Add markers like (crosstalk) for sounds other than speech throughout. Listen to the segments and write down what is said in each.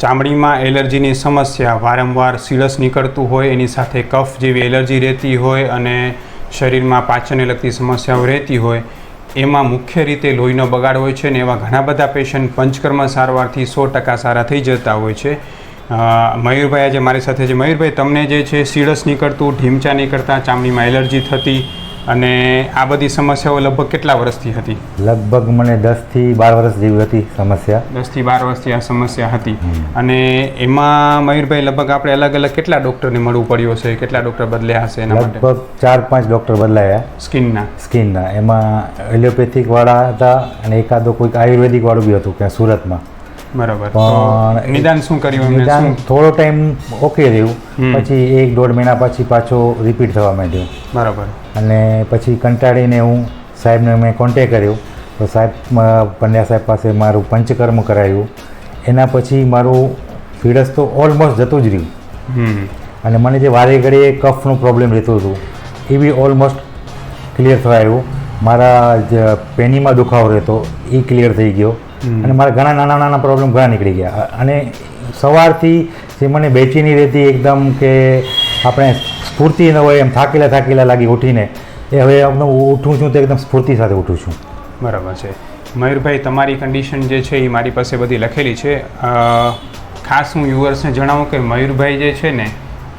ચામડીમાં એલર્જીની સમસ્યા વારંવાર સીળસ નીકળતું હોય, એની સાથે કફ જેવી એલર્જી રહેતી હોય અને શરીરમાં પાચનને લગતી સમસ્યાઓ રહેતી હોય, એમાં મુખ્ય રીતે લોહીનો બગાડ હોય છે ને એવા ઘણા બધા પેશન્ટ પંચકર્મ સારવારથી સો ટકા સારા થઈ જતા હોય છે. મયુરભાઈ આજે મારી સાથે છે. મયુરભાઈ, તમને જે છે સીળસ નીકળતું, ઢીમચા નીકળતા, ચામડીમાં એલર્જી થતી અને આ બધી સમસ્યાઓ લગભગ કેટલા વર્ષથી હતી? લગભગ મને દસથી બાર વર્ષ જેવી હતી સમસ્યા. દસથી બાર વર્ષથી આ સમસ્યા હતી. અને એમાં મયુરભાઈ લગભગ આપણે અલગ અલગ કેટલા ડૉક્ટરને મળવું પડ્યું હશે? કેટલા ડૉક્ટર બદલ્યા હશે એના માટે? લગભગ ચાર પાંચ ડૉક્ટર બદલાયા. સ્કિનના? સ્કિનના. એમાં એલોપેથિક વાળા હતા અને એકાદો કોઈક આયુર્વેદિક વાળું બી હતું ત્યાં સુરતમાં. બરાબર. પણ નિદાન શું કર્યું નિદાન થોડો ટાઈમ ઓકે રહ્યું. પછી એક દોઢ મહિના પછી પાછો રિપીટ થવા માંડ્યો. બરાબર. અને પછી કંટાળીને હું સાહેબને મેં કોન્ટેક કર્યો. તો સાહેબ પંડ્યા સાહેબ પાસે મારું પંચકર્મ કરાયું. એના પછી મારું ફીડસ તો ઓલમોસ્ટ જતું જ રહ્યું. અને મને જે વારે ઘડીએ કફનો પ્રોબ્લેમ રહેતો હતો એ બી ઓલમોસ્ટ ક્લિયર થવાયું. મારા જે પેનીમાં દુખાવો રહેતો એ ક્લિયર થઈ ગયો. અને મારા ઘણા નાના નાના પ્રોબ્લેમ ઘણા નીકળી ગયા. અને સવારથી જે મને બેચીની રહેતી એકદમ કે આપણે સ્ફૂર્તિ ન હોય એમ થાકેલા થાકેલા લાગી ઉઠીને એ હવે હું ઉઠું છું તો એકદમ સ્ફૂર્તિ સાથે ઉઠું છું. બરાબર છે. મયુરભાઈ તમારી કન્ડિશન જે છે એ મારી પાસે બધી લખેલી છે. ખાસ હું યુવર્સને જણાવું કે મયુરભાઈ જે છે ને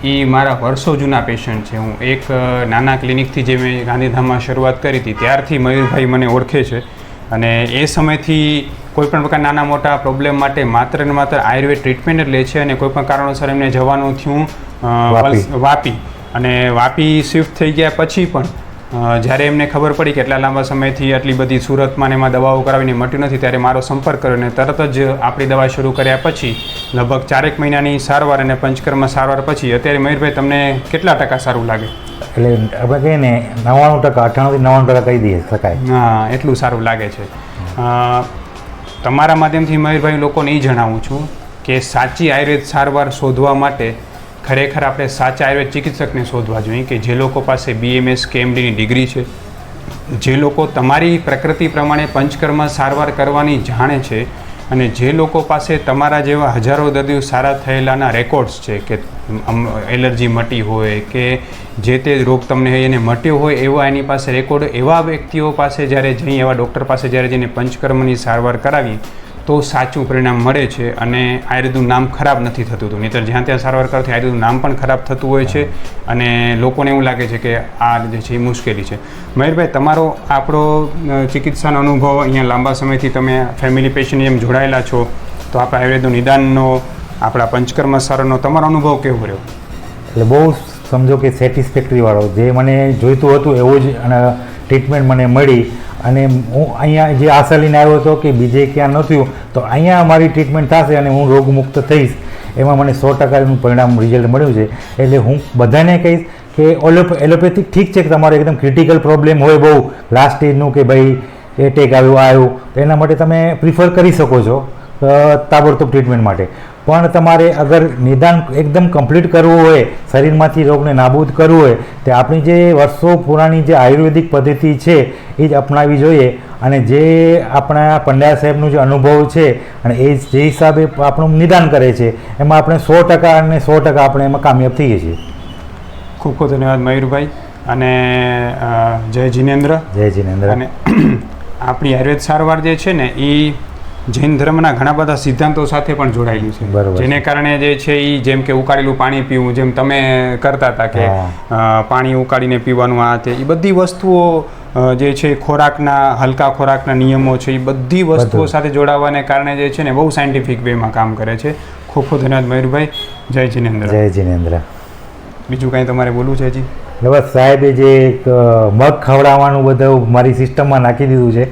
એ મારા વર્ષો જૂના પેશન્ટ છે. હું એક નાના ક્લિનિકથી જે મેં ગાંધીધામમાં શરૂઆત કરી હતી ત્યારથી મયુરભાઈ મને ઓળખે છે. અને એ સમયથી કોઈપણ પ્રકાર નાના મોટા પ્રોબ્લેમ માટે માત્ર ને માત્ર આયુર્વેદ ટ્રીટમેન્ટ જ લે છે અને કોઈ પણ કારણોસર એમને જવાનું થયું વાપી. અને વાપી શિફ્ટ થઈ ગયા પછી પણ જ્યારે એમને ખબર પડી કે એટલા લાંબા સમયથી આટલી બધી સુરતમાં એમાં દવાઓ કરાવીને મટ્યું નથી ત્યારે મારો સંપર્ક કર્યો અને તરત જ આપણી દવા શરૂ કર્યા પછી લગભગ ચારેક મહિનાની સારવાર અને પંચકર્મ સારવાર પછી અત્યારે મયુરભાઈ તમને કેટલા ટકા સારું લાગે? એટલે આપણે કહીએ ને નવ્વાણું ટકા અઠ્ઠાણુંથી નવ્વાણું ટકા કહી દઈએ શકાય. હા એટલું સારું લાગે છે. તમારા માધ્યમથી મયુરભાઈ લોકોને એ જણાવું છું કે સાચી આયુર્વેદ સારવાર શોધવા માટે ખરેખર આપણે સાચા આયુર્વેદ ચિકિત્સકને શોધવા જોઈએ કે જે લોકો પાસે બીએમએસ કે એમડીની ડિગ્રી છે, જે લોકો તમારી પ્રકૃતિ પ્રમાણે પંચકર્મ સારવાર કરવાની જાણે છે અને જે લોકો પાસે તમારા જેવા હજારો દર્દીઓ સારા થયેલાના રેકોર્ડ્સ છે કે એલર્જી મટી હોય કે જે તે રોગ તમને એને મટ્યો હોય એવા એની પાસે રેકોર્ડ, એવા વ્યક્તિઓ પાસે જ્યારે જઈ, એવા ડૉક્ટર પાસે જ્યારે જઈને પંચકર્મની સારવાર કરાવી તો સાચું પરિણામ મળે છે અને આયુર્વેદનું નામ ખરાબ નથી થતું હતું. નહીંતર જ્યાં ત્યાં સારવાર કરતી આયુર્વેદનું નામ પણ ખરાબ થતું હોય છે અને લોકોને એવું લાગે છે કે આ જે છે એ મુશ્કેલી છે. મયુરભાઈ, તમારો આપણો ચિકિત્સાનો અનુભવ અહીંયા લાંબા સમયથી તમે ફેમિલી પેશન્ટ જેમ જોડાયેલા છો, તો આપણા આયુર્વેદનું નિદાનનો, આપણા પંચકર્મ સારનો તમારો અનુભવ કેવો રહ્યો? એટલે બહુ સમજો કે સેટિસ્ફેક્ટરી વાળો. જે મને જોઈતું હતું એવું જ અને ટ્રીટમેન્ટ મને મળી. અને હું અહીંયા જે આશા લઈને આવ્યો હતો કે બીજે ક્યાં નહોતું તો અહીંયા મારી ટ્રીટમેન્ટ થશે અને હું રોગમુક્ત થઈશ. એમાં મને સો ટકાનું પરિણામ રિઝલ્ટ મળ્યું છે. એટલે હું બધાને કહીશ કે ઓલોપ એલોપેથિક ઠીક છે કે તમારે એકદમ ક્રિટિકલ પ્રોબ્લેમ હોય બહુ લાસ્ટ સ્ટેજનું કે ભાઈ એટેક આવ્યું આવ્યું, તો એના માટે તમે પ્રિફર કરી શકો છો તાબડતોબ ટ્રીટમેન્ટ માટે. પણ તમારે અગર નિદાન એકદમ કમ્પ્લીટ કરવું હોય શરીરમાંથી રોગને નાબૂદ કરવું હોય તો આપણી જે વર્ષો પુરાણી જે આયુર્વેદિક પદ્ધતિ છે એ જ અપનાવી જોઈએ. અને જે આપણા પંડ્યા સાહેબનું જે અનુભવ છે અને એ જે હિસાબે આપણું નિદાન કરે છે એમાં આપણે સો ટકા અને સો ટકા આપણે એમાં કામયાબ થઈએ છીએ. ખૂબ ખૂબ ધન્યવાદ મયુરભાઈ. અને જય જીનેન્દ્ર. જય જીનેન્દ્ર. અને (clears throat) આપણી આયુર્વેદ સારવાર જે છે ને એ જૈન ધર્મના ઘણા બધા સિદ્ધાંતો સાથે પણ જોડાયેલું છે. બરોબર. જેને કારણે જે છે એ જેમ કે ઉકાળેલું પાણી પીવું જેમ તમે કરતા હતા કે પાણી ઉકાળીને પીવાનું આ તે એ બધી વસ્તુઓ જે છે ખોરાકના હલકા ખોરાકના નિયમો છે એ બધી વસ્તુઓ. સાથે જોડાવાને કારણે જે છે ને બહુ સાયન્ટિફિક વેમાં કામ કરે છે. ખૂબ ખૂબ ધન્યવાદ મયુરભાઈ. જય જિનેન્દ્ર. જય જિનેન્દ્ર. બીજું કાંઈ તમારે બોલવું છે હજી? બસ સાહેબે જે એક મગ ખવડાવવાનું બધું મારી સિસ્ટમમાં નાખી દીધું છે.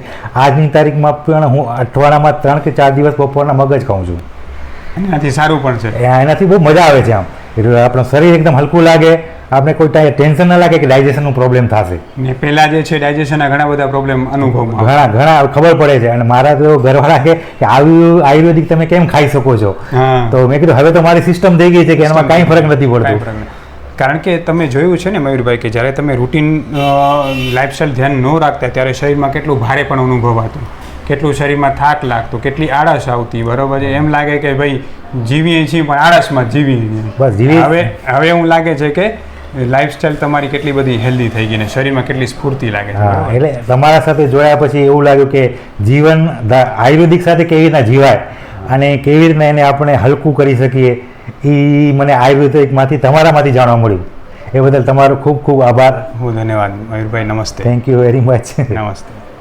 આજની તારીખમાં પણ હું અઠવાડિયામાં ત્રણ કે ચાર દિવસ બપોરના મગ જ ખાઉં છું. એનાથી સારું પણ છે. એનાથી બહુ મજા આવે છે આમ. આપણું શરીર એકદમ હલકું લાગે આપણે કોઈ ટેન્શન ના લાગે કે ડાયજેશનનું પ્રોબ્લેમ થશે. ને પહેલાં જે છે ડાયજેશનના ઘણા બધા પ્રોબ્લેમ અનુભવમાં. ઘણા ઘણા ખબર પડે છે. અને મારા તો ઘરવાળા કે કે આવ્યું આયુર્વેદિક તમે કેમ ખાઈ શકો છો? તો મેં કીધું હવે તો મારી સિસ્ટમ થઈ ગઈ છે કે એમાં કાંઈ ફરક નથી પડતો. કારણ કે તમે જોયું છે ને મયુરભાઈ કે જ્યારે તમે રૂટીન લાઇફસ્ટાઈલ ધ્યાન ન રાખતા ત્યારે શરીરમાં કેટલું ભારે પણ અનુભવાતું. કેટલું શરીરમાં થાક લાગતો કેટલી આળસ આવતી બરોબર છે? એમ લાગે કે ભાઈ જીવીએ છીએ પણ આળસમાં જીવીએ બસ હવે હવે એવું લાગે છે કે લાઈફસ્ટાઈલ તમારી કેટલી બધી હેલ્ધી થઈ ગઈ ને શરીરમાં કેટલી સ્ફૂર્તિ લાગે છે. એટલે તમારા સાથે જોયા પછી એવું લાગ્યું કે જીવન આયુર્વેદિક સાથે કેવી રીતના જીવાય અને કેવી રીતના એને આપણે હલકું કરી શકીએ. એ મને આયુર્વેદિકમાંથી તમારામાંથી જાણવા મળ્યું. એ બદલ તમારો ખૂબ ખૂબ આભાર. ખૂબ ધન્યવાદ. મયુરભાઈ નમસ્તે. થેન્ક યુ વેરી મચ નમસ્તે.